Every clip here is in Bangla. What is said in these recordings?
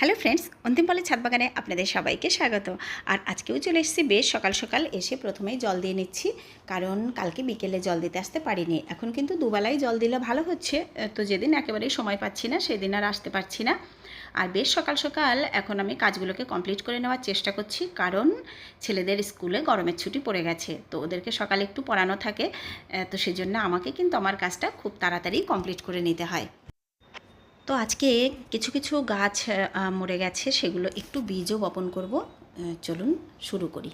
হ্যালো ফ্রেন্ডস অন্তিমপালের ছাদ বাগানে আপনাদের সবাইকে স্বাগত। আর আজকেও চলে এসেছি বেশ সকাল সকাল এসে প্রথমেই জল দিয়ে নিচ্ছি, কারণ কালকে বিকেলে জল দিতে আসতে পারিনি। এখন কিন্তু দুবেলাই জল দিলে ভালো হচ্ছে তো যেদিন একেবারেই সময় পাচ্ছি না, সেদিন আর আসতে পারছি না। আর বেশ সকাল সকাল এখন আমি কাজগুলোকে কমপ্লিট করে নেওয়ার চেষ্টা করছি, কারণ ছেলেদের স্কুলে গরমের ছুটি পড়ে গেছে, তো ওদেরকে সকালে একটু পড়ানো থাকে তো সেজন্য আমাকে কিন্তু আমার কাজটা খুব তাড়াতাড়ি কমপ্লিট করে নিতে হয়। তো আজকে কিছু কিছু গাছ মরে গেছে, সেগুলো একটু বীজও বপন করব। চলুন শুরু করি।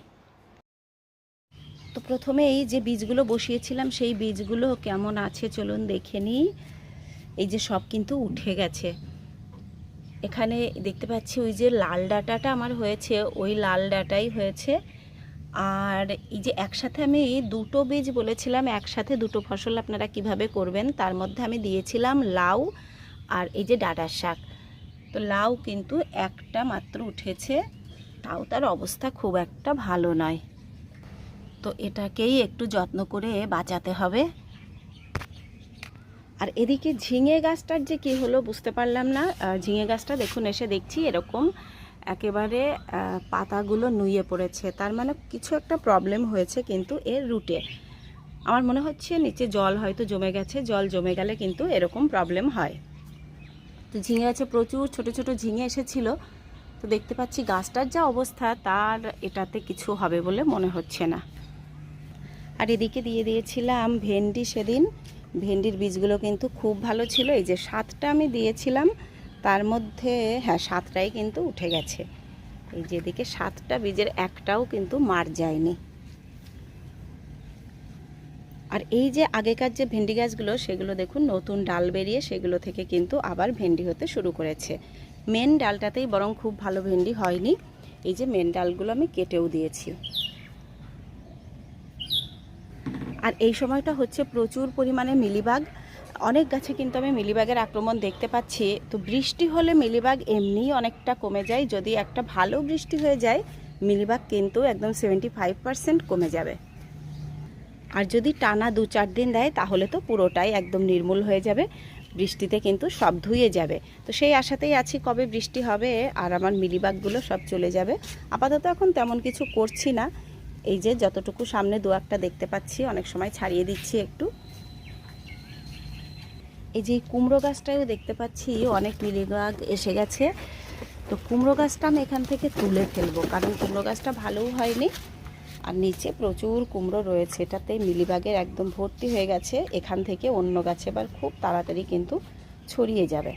তো প্রথমেই যে বীজগুলো বসিয়েছিলাম, সেই বীজগুলো কেমন আছে চলুন দেখে নিই। এই যে সব কিন্তু উঠে গেছে। এখানে দেখতে পাচ্ছি ওই যে লাল ডাঁটাটা আমার হয়েছে, ওই লাল ডাঁটাই হয়েছে। আর এই যে একসাথে আমি দুটো বীজ বলেছিলাম, একসাথে দুটো ফসল আপনারা কীভাবে করবেন, তার মধ্যে আমি দিয়েছিলাম লাউ। আর এই যে ডাঁটার শাক। তো লাউ কিন্তু একটা মাত্র উঠেছে, তাও তার অবস্থা খুব একটা ভালো নয়। তো এটাকেই একটু যত্ন করে বাঁচাতে হবে। আর এদিকে ঝিঙে গাছটার যে কী হলো বুঝতে পারলাম না। ঝিঙে গাছটা দেখুন, এসে দেখছি এরকম একেবারে পাতাগুলো নুয়ে পড়েছে। তার মানে কিছু একটা প্রবলেম হয়েছে কিন্তু এর রুটে আমার মনে হচ্ছে নিচে জল হয়তো জমে গেছে, জল জমে গেলে কিন্তু এরকম প্রবলেম হয়। তো ঝিঙে গাছে প্রচুর ছোট ছোট ঝিঙে এসেছিল। তো দেখতে পাচ্ছি গাছটার যা অবস্থা, তার এটাতে কিছু হবে বলে মনে হচ্ছে না। আর এদিকে দিয়ে দিয়েছিলাম ভেন্ডি সেদিন। ভেন্ডির বীজগুলো কিন্তু খুব ভালো ছিল। এই যে সাতটা আমি দিয়েছিলাম, তার মধ্যে হ্যাঁ সাতটাই কিন্তু উঠে গেছে। এই যে এদিকে সাতটা বীজের একটাও কিন্তু মার যায়নি। আর এই যে আগেকার যে ভেন্ডি গাছগুলো, সেগুলো দেখুন নতুন ডাল বেরিয়ে সেগুলো থেকে কিন্তু আবার ভেন্ডি হতে শুরু করেছে। মেন ডালটাতেই বরং খুব ভালো ভেন্ডি হয়নি। এই যে মেন ডালগুলো আমি কেটেও দিয়েছি। আর এই সময়টা হচ্ছে প্রচুর পরিমাণে মিলিবাগ। অনেক গাছে কিন্তু আমি মিলিবাগের আক্রমণ দেখতে পাচ্ছি। তো বৃষ্টি হলে মিলিবাগ এমনিই অনেকটা কমে যায়। যদি একটা ভালো বৃষ্টি হয়ে যায়, মিলিবাগ কিন্তু একদম সেভেন্টি ফাইভ কমে যাবে। আর যদি টানা দু চার দিন দেয়, তাহলে তো পুরোটাই একদম নির্মূল হয়ে যাবে। বৃষ্টিতে কিন্তু সব ধুয়ে যাবে। তো সেই আশাতেই আছি কবে বৃষ্টি হবে আর আমার মিলিবাগগুলো সব চলে যাবে। আপাতত এখন তেমন কিছু করছি না। এই যে যতটুকু সামনে দু একটা দেখতে পাচ্ছি, অনেক সময় ছাড়িয়ে দিচ্ছি একটু। এই যে কুমড়ো গাছটাও দেখতে পাচ্ছি, অনেক মিলিবাগ এসে গেছে। তো কুমড়ো গাছটা আমি এখান থেকে তুলে ফেলব, কারণ কুমড়ো গাছটা ভালোও হয়নি। আর নিচে প্রচুর কুমড়ো রয়েছে। এটাতে মিলিবাগের একদম ভর্তি হয়ে গেছে। এখান থেকে অন্য গাছে এবার খুব তাড়াতাড়ি কিন্তু ছড়িয়ে যাবে।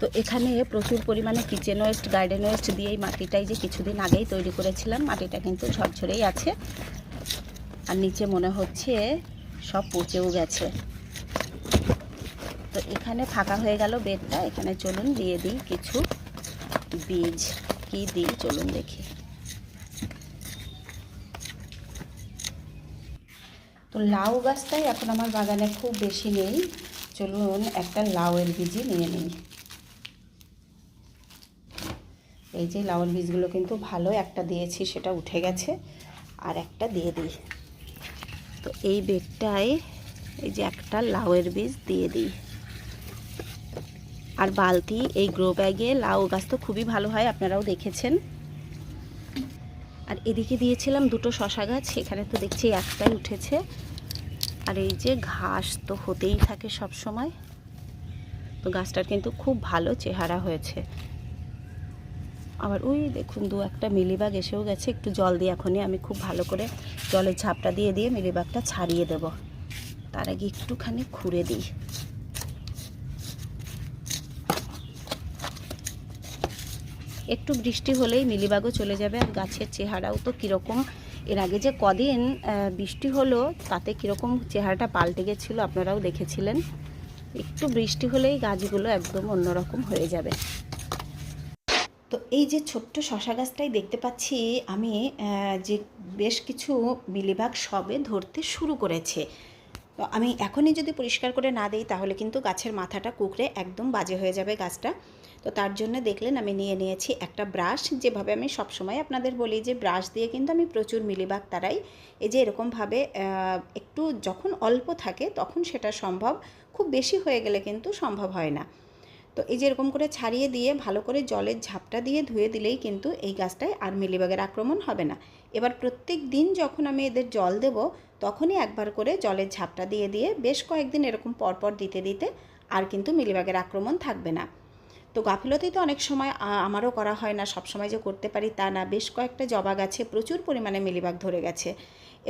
তো এখানে প্রচুর পরিমাণে কিচেন ওয়েস্ট গার্ডেন ওয়েস্ট দিয়ে এই মাটিটাই যে কিছুদিন আগেই তৈরি করেছিলাম, মাটিটা কিন্তু ঝরঝরেই আছে। আর নিচে মনে হচ্ছে সব পচেও গেছে। তো এখানে ফাঁকা হয়ে গেল বেডটা। এখানে চলুন দিয়ে দিই কিছু বীজ। কি দিই? চলুন দেখি। তো লাউ গাছটাই এখন আমার বাগানে খুব বেশি নেই। চলুন একটা লাউয়ের বীজই নিয়ে নিই। এই যে লাউয়ের বীজগুলো কিন্তু ভালো একটা দিয়েছি, সেটা উঠে গেছে আর একটা দিয়ে দিই। তো এই বেগটায় এই যে একটা লাউয়ের বীজ দিয়ে দিই। আর বালতি, এই গ্রো ব্যাগে লাউ গাছ তো খুবই ভালো হয়, আপনারাও দেখেছেন। আর এদিকে দিয়েছিলাম দুটো শশা গাছ সেখানে তো দেখছি একটাই উঠেছে। আর এই যে ঘাস তো হতেই থাকে সব সময়। তো গাছটার কিন্তু খুব ভালো চেহারা হয়েছে। আবার ওই দেখুন দু একটা মিলিবাগ এসেও গেছে, একটু জল দিয়ে এখনই আমি খুব ভালো করে জলের ঝাপটা দিয়ে দিয়ে মিলিবাগটা ছাড়িয়ে দেব। তার আগে একটুখানি খুঁড়ে দিই। একটু বৃষ্টি হলেই মিলিবাগও চলে যাবে। আর গাছের চেহারাও তো কীরকম? এর আগে যে কদিন বৃষ্টি হলো, তাতে কীরকম চেহারাটা পাল্টে গেছিল আপনারাও দেখেছিলেন। একটু বৃষ্টি হলেই গাছগুলো একদম অন্যরকম হয়ে যাবে। তো এই যে ছোট্ট শশা গাছটাই দেখতে পাচ্ছি, আমি যে বেশ কিছু মিলিবাগ সবে ধরতে শুরু করেছে। তো আমি এখনই যদি পরিষ্কার করে না দিই, তাহলে কিন্তু গাছের মাথাটা কুকড়ে একদম বাজে হয়ে যাবে গাছটা। তো তার জন্য দেখলেন আমি নিয়ে নিয়েছি একটা ব্রাশ, যেভাবে আমি সবসময় আপনাদের বলি যে ব্রাশ দিয়ে কিন্তু আমি প্রচুর মিলিবাগ তারাই। এই যে এরকমভাবে একটু যখন অল্প থাকে তখন সেটা সম্ভব, খুব বেশি হয়ে গেলে কিন্তু সম্ভব হয় না। তো এই যে এরকম করে ছাড়িয়ে দিয়ে ভালো করে জলের ঝাপটা দিয়ে ধুয়ে দিলেই কিন্তু এই গাছটায় আর মিলিবাগের আক্রমণ হবে না। এবার প্রত্যেক দিন যখন আমি এদের জল দেব, তখনই একবার করে জলের ঝাপটা দিয়ে দিয়ে বেশ কয়েকদিন এরকম পরপর দিতে দিতে আর কিন্তু মিলিবাগের আক্রমণ থাকবে না। তো গাফিলতি তো অনেক সময় আমারও করা হয় না সব সময় যে করতে পারি তা না। বেশ কয়েকটা জবা গাছে প্রচুর পরিমাণে মিলিবাগ ধরে গেছে।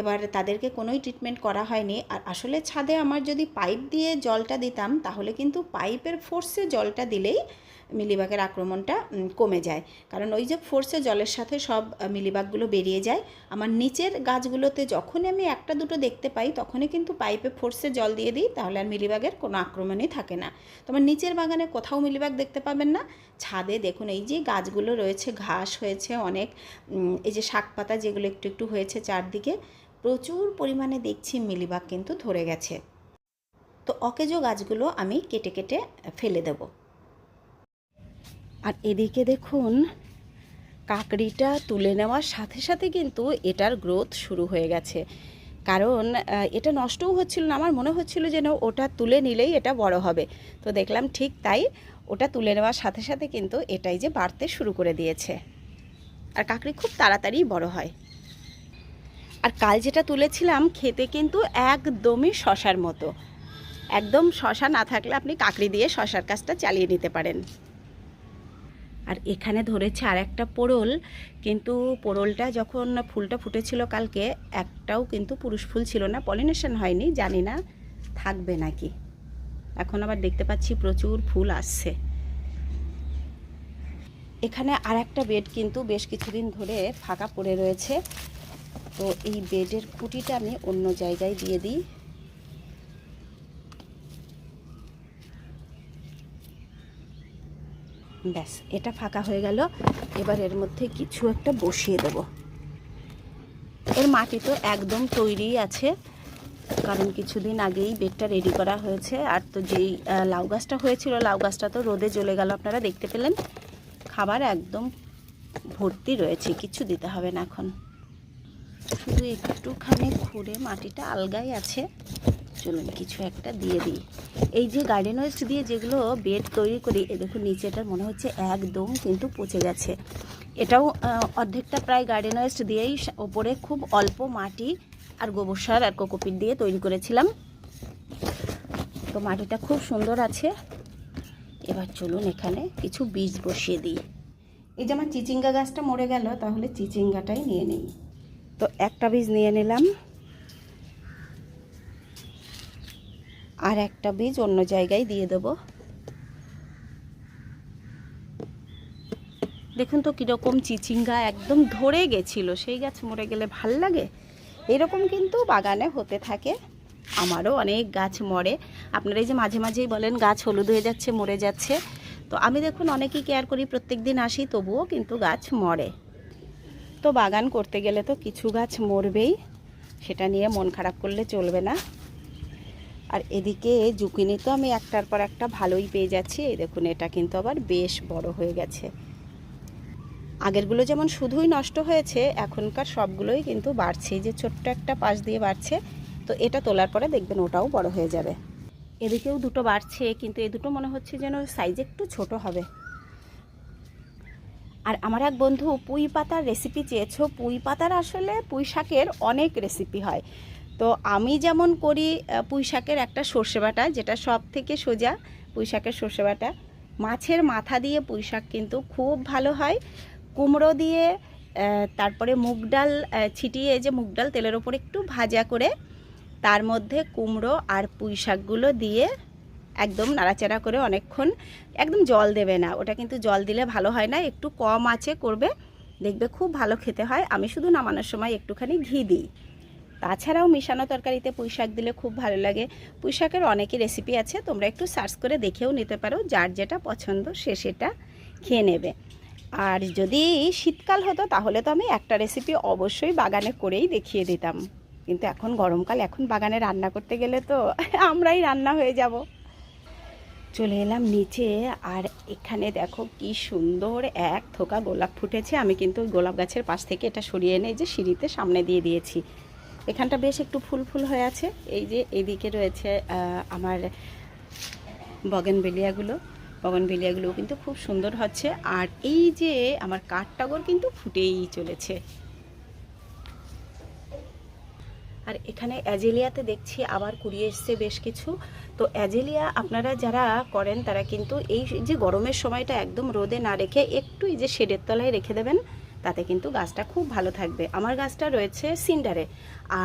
এবার তাদেরকে কোনোই ট্রিটমেন্ট করা হয়নি। আর আসলে ছাদে আমার যদি পাইপ দিয়ে জলটা দিতাম, তাহলে কিন্তু পাইপের ফোর্সে জলটা দিলেই মিলিবাগের আক্রমণটা কমে যায়। কারণ ওই যে ফোর্সে জলের সাথে সব মিলিবাগগুলো বেরিয়ে যায়। আমার নিচের গাছগুলোতে যখনই আমি একটা দুটো দেখতে পাই, তখনই কিন্তু পাইপে ফোর্সে জল দিয়ে দিই, তাহলে আর মিলিবাগের কোনো আক্রমণই থাকে না। তো আমার নিচের বাগানে কোথাও মিলিবাগ দেখতে পাবেন না। ছাদে দেখুন, এই যে গাছগুলো রয়েছে, ঘাস হয়েছে অনেক এই যে শাক পাতা যেগুলো একটু একটু হয়েছে চারদিকে প্রচুর পরিমাণে দেখছি মিলিবাগ কিন্তু ধরে গেছে। তো অকেজো গাছগুলো আমি কেটে কেটে ফেলে দেব। আর এদিকে দেখুন, কাকড়িটা তুলে নেওয়ার সাথে সাথে কিন্তু এটার গ্রোথ শুরু হয়ে গেছে। কারণ এটা নষ্টও হচ্ছিল না, আমার মনে হচ্ছিল যেন ওটা তুলে নিলেই এটা বড় হবে। তো দেখলাম ঠিক তাই ওটা তুলে নেওয়ার সাথে সাথে কিন্তু এটাই যে বাড়তে শুরু করে দিয়েছে। আর কাকড়ি খুব তাড়াতাড়ি বড় হয়। আর কাল যেটা তুলেছিলাম খেতে কিন্তু একদমই শশার মতো। একদম শশা না থাকলে আপনি কাকড়ি দিয়ে শশার কাজটা চালিয়ে নিতে পারেন। আর এখানে ধরেছে আর একটা পোড়ল, কিন্তু পোড়লটা যখন ফুলটা ফুটেছিল কালকে, একটাও কিন্তু পুরুষ ফুল ছিল না, পলিনেশন হয়নি, জানি না, থাকবে নাকি। এখন আবার দেখতে পাচ্ছি প্রচুর ফুল আসছে। এখানে আর একটা বেড কিন্তু বেশ কিছুদিন ধরে ফাঁকা পড়ে রয়েছে। তো এই বেডের খুঁটিটা আমি অন্য জায়গায় দিয়ে দিই। ব্যাস, এটা ফাঁকা হয়ে গেল। এবার এর মধ্যে কিছু একটা বসিয়ে দেব। এর মাটি তো একদম তৈরি আছে, কারণ কিছুদিন আগেই বেডটা রেডি করা হয়েছে। আর তো যেই লাউ গাছটা হয়েছিল, লাউ গাছটা তো রোদে জ্বলে গেল, আপনারা দেখতে পেলেন। খাবার একদম ভর্তি রয়েছে, কিছু দিতে হবে না এখন। শুধু একটুখানি খুঁড়ে মাটিটা আলগাই আছে। চলুন কিছু একটা দিয়ে দিই। এই যে গার্ডেন ওয়েস্ট দিয়ে যেগুলো বেড তৈরি করি, এ দেখুন নিচেটা মনে হচ্ছে একদম কিন্তু পচে গেছে। এটাও অর্ধেকটা প্রায় গার্ডেন ওয়েস্ট দিয়েই ওপরে খুব অল্প মাটি আর গোবর সার আর কোকোপিট দিয়ে তৈরি করেছিলাম। তো মাটিটা খুব সুন্দর আছে। এবার চলুন এখানে কিছু বীজ বসিয়ে দিই। এই যে আমার চিচিঙ্গা গাছটা মরে গেল, তাহলে চিচিঙ্গাটাই নিয়ে নিই। তো একটা বীজ নিয়ে নিলাম। আর একটা বীজ অন্য জায়গায় দিয়ে দেব। দেখুন তো কীরকম চিচিঙ্গা একদম ধরে গেছিল, সেই গাছ মরে গেলে ভালো লাগে। এরকম কিন্তু বাগানে হতে থাকে, আমারও অনেক গাছ মরে। আপনারা এই যে মাঝে মাঝেই বলেন গাছ হলুদ হয়ে যাচ্ছে, মরে যাচ্ছে। তো আমি দেখুন অনেকই কেয়ার করি প্রত্যেক দিন আসি, তবুও কিন্তু গাছ মরে। তো বাগান করতে গেলে তো কিছু গাছ মরবেই। সেটা নিয়ে মন খারাপ করলে চলবে না। আর এদিকে জুকিনি তো আমি একটার পর একটা ভালোই পেয়ে যাচ্ছি। এই দেখুন, এটা কিন্তু আবার বেশ বড় হয়ে গেছে। আগেরগুলো যেমন শুধুই নষ্ট হয়েছে, এখনকার সবগুলোই কিন্তু বাড়ছে। যে ছোট্ট একটা পাশ দিয়ে বাড়ছে, তো এটা তোলার পরে দেখবেন ওটাও বড় হয়ে যাবে। এদিকেও দুটো বাড়ছে, কিন্তু এই দুটো মনে হচ্ছে যেন সাইজ একটু ছোট হবে। আর আমার এক বন্ধু পুঁই পাতার রেসিপি চেয়েছো। পুঁই পাতার আসলে পুঁই শাকের অনেক রেসিপি হয়। তো আমি যেমন করি পুঁই শাকের একটা সর্ষে বাটা, যেটা সব থেকে সোজা পুঁই শাকের সর্ষে বাটা। মাছের মাথা দিয়ে পুঁই শাক কিন্তু খুব ভালো হয়। কুমড়ো দিয়ে তারপরে মুগ ডাল ছিটিয়ে যে মুগ ডাল তেলের ওপর একটু ভাজা করে, তার মধ্যে কুমড়ো আর পুঁই শাকগুলো দিয়ে একদম নাড়াচাড়া করে অনেকক্ষণ একদম জল দেবে না। ওটা কিন্তু জল দিলে ভালো হয় না, একটু কম আছে করবে, দেখবে খুব ভালো খেতে হয়। আমি শুধু নামানোর সময় একটুখানি ঘি দিই। তাছাড়াও মিশানো তরকারিতে পুঁই শাক দিলে খুব ভালো লাগে। পুঁই শাকের অনেকই রেসিপি আছে, তোমরা একটু সার্চ করে দেখেও নিতে পারো, যার যেটা পছন্দ সে সেটা খেয়ে নেবে। আর যদি শীতকাল হতো, তাহলে তো আমি একটা রেসিপি অবশ্যই বাগানে করেই দেখিয়ে দিতাম। কিন্তু এখন গরমকাল, এখন বাগানে রান্না করতে গেলে তো আমরাই রান্না হয়ে যাব। চলে এলাম নিচে আর এখানে দেখো কি সুন্দর এক থোকা গোলাপ ফুটেছে। আমি কিন্তু গোলাপ গাছের পাশ থেকে এটা সরিয়ে এনে যে সিঁড়িতে সামনে দিয়ে দিয়েছি। এখানটা বেশ একটু ফুল ফুল হয়ে আছে। এই যে এদিকে রয়েছে আমার বগেনবেলিয়াগুলো। বগনভিলিয়াগুলোও কিন্তু খুব সুন্দর হচ্ছে। আর এই যে আমার কাঠটাগর কিন্তু ফুটেই চলেছে। আর এখানে অ্যাজেলিয়াতে দেখছি আবার কুড়িয়ে এসছে বেশ কিছু। তো অ্যাজেলিয়া আপনারা যারা করেন, তারা কিন্তু এই যে গরমের সময়টা একদম রোদে না রেখে একটু এই যে শেডের তলায় রেখে দেবেন, তাতে কিন্তু গাছটা খুব ভালো থাকবে। আমার গাছটা রয়েছে সিন্ডারে।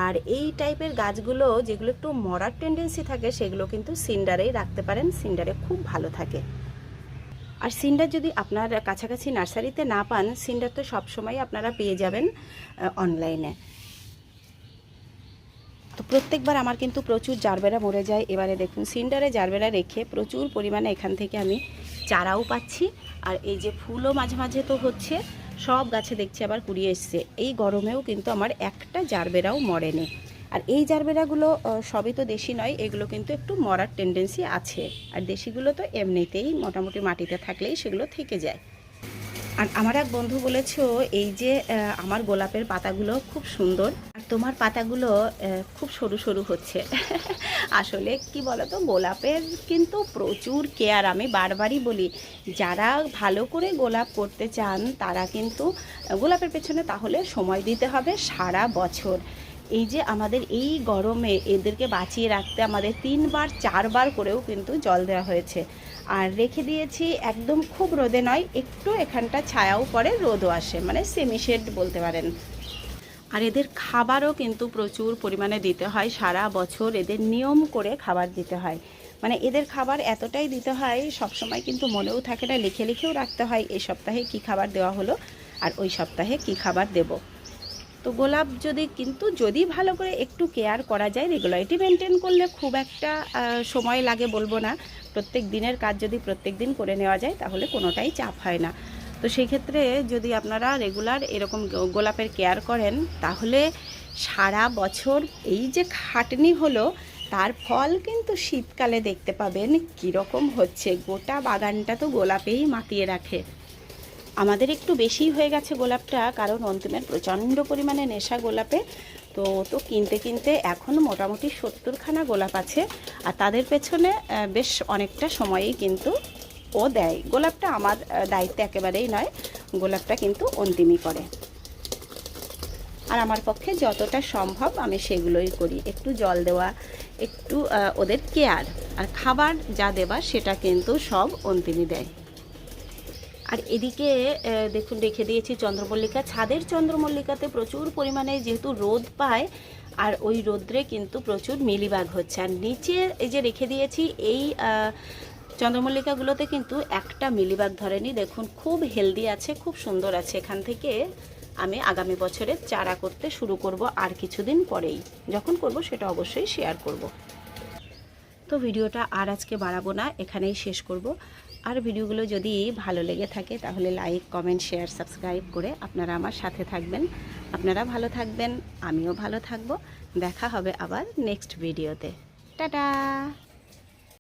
আর এই টাইপের গাছগুলো যেগুলো একটু মরার টেন্ডেন্সি থাকে, সেগুলো কিন্তু সিন্ডারেই রাখতে পারেন। সিন্ডারে খুব ভালো থাকে। আর সিন্ডার যদি আপনার কাছাকাছি নার্সারিতে না পান, সিন্ডার তো সবসময় আপনারা পেয়ে যাবেন অনলাইনে প্রত্যেকবার আমার কিন্তু প্রচুর জারবেরা মরে যায়। এবারে দেখুন, সিন্ডারে জারবেরা রেখে প্রচুর পরিমাণে এখান থেকে আমি চারাও পাচ্ছি। আর এই যে ফুলও মাঝে মাঝে তো হচ্ছে, সব গাছে দেখছি আবার কুড়িয়ে এসছে। এই গরমেও কিন্তু আমার একটা জারবেরাও মরেনি। আর এই জারবেরাগুলো সবই তো দেশি নয়, এগুলো কিন্তু একটু মরার টেন্ডেন্সি আছে। আর দেশিগুলো তো এমনিতেই মোটামুটি মাটিতে থাকলেই সেগুলো থেকে যায়। আর আমার এক বন্ধু বলেছ, এই যে আমার গোলাপের পাতাগুলো খুব সুন্দর। আর তোমার পাতাগুলো খুব সরু সরু হচ্ছে। আসলে কি বলতো, গোলাপের কিন্তু প্রচুর কেয়ার। আমি বারবারই বলি, যারা ভালো করে গোলাপ করতে চান, তারা কিন্তু, গোলাপের পেছনে তাহলে সময় দিতে হবে সারা বছর। এই যে আমাদের এই গরমে এদেরকে বাঁচিয়ে রাখতে আমাদের তিনবার, চারবার করেও কিন্তু জল দেওয়া হয়েছে। আর রেখে দিয়েছি একদম খুব রোদে নয়, একটু এখানটা ছায়াও পড়ে, রোদও আসে মানে সেমি শেড বলতে পারেন। আর এদের খাবারও কিন্তু প্রচুর পরিমাণে দিতে হয়, সারা বছর এদের নিয়ম করে খাবার দিতে হয়। মানে এদের খাবার এতটাই দিতে হয় সব সময় কিন্তু মনেও থাকে না, লিখে লিখেও রাখতে হয়, এই সপ্তাহে কি খাবার দেওয়া হলো, আর ওই সপ্তাহে কি খাবার দেব। তো গোলাপ যদি, কিন্তু যদি ভালো করে একটু কেয়ার করা যায় রেগুলারিটি মেনটেন করলে খুব একটা সময় লাগে বলব না। প্রত্যেক দিনের কাজ যদি প্রত্যেক দিন করে নেওয়া যায়, তাহলে কোনোটাই চাপ হয় না। তো সেই ক্ষেত্রে যদি আপনারা রেগুলার এরকম গোলাপের কেয়ার করেন, তাহলে সারা বছর এই যে খাটনি হলো, তার ফল কিন্তু শীতকালে দেখতে পাবেন কীরকম হচ্ছে। গোটা বাগানটা তো গোলাপেই মাতিয়ে রাখে। আমাদের একটু বেশি হয়ে গেছে গোলাপটা, কারণ অন্তিমের প্রচণ্ড পরিমাণে নেশা গোলাপে। তো তো কিনতে কিনতে এখন মোটামুটি সত্তরখানা গোলাপ আছে, আর তাদের পেছনে বেশ অনেকটা সময়ই কিন্তু ও দেয়। গোলাপটা আমার দায়িত্ব একেবারেই নয়, গোলাপটা কিন্তু অন্তিমই করে আর আমার পক্ষে যতটা সম্ভব আমি সেগুলোই করি। একটু জল দেওয়া, একটু ওদের কেয়ার, আর খাবার যা দেওয়া সেটা কিন্তু সব অন্তিমই দেয়। আর এদিকে দেখুন, রেখে দিয়েছি চন্দ্রমল্লিকা। ছাদের চন্দ্রমল্লিকাতে প্রচুর পরিমাণে যেহেতু রোদ পায়, আর ওই রোদ্রে কিন্তু প্রচুর মিলিবাগ হচ্ছে। আর নিচে এই যে রেখে দিয়েছি, এই চন্দ্রমল্লিকাগুলোতে কিন্তু একটা মিলিবাগ ধরেনি। দেখুন, খুব হেলদি আছে, খুব সুন্দর আছে। এখান থেকে আমি আগামী বছরে চারা করতে শুরু করব আর কিছুদিন পরেই। যখন করব সেটা অবশ্যই শেয়ার করব। তো ভিডিওটা আর আজকে বাড়াবো না, এখানেই শেষ করব। আর ভিডিওগুলো যদি ভালো লেগে থাকে, তাহলে লাইক কমেন্ট শেয়ার সাবস্ক্রাইব করে আপনারা আমার সাথে থাকবেন। আপনারা ভালো থাকবেন, আমিও ভালো থাকব। দেখা হবে আবার নেক্সট ভিডিওতে টাটা!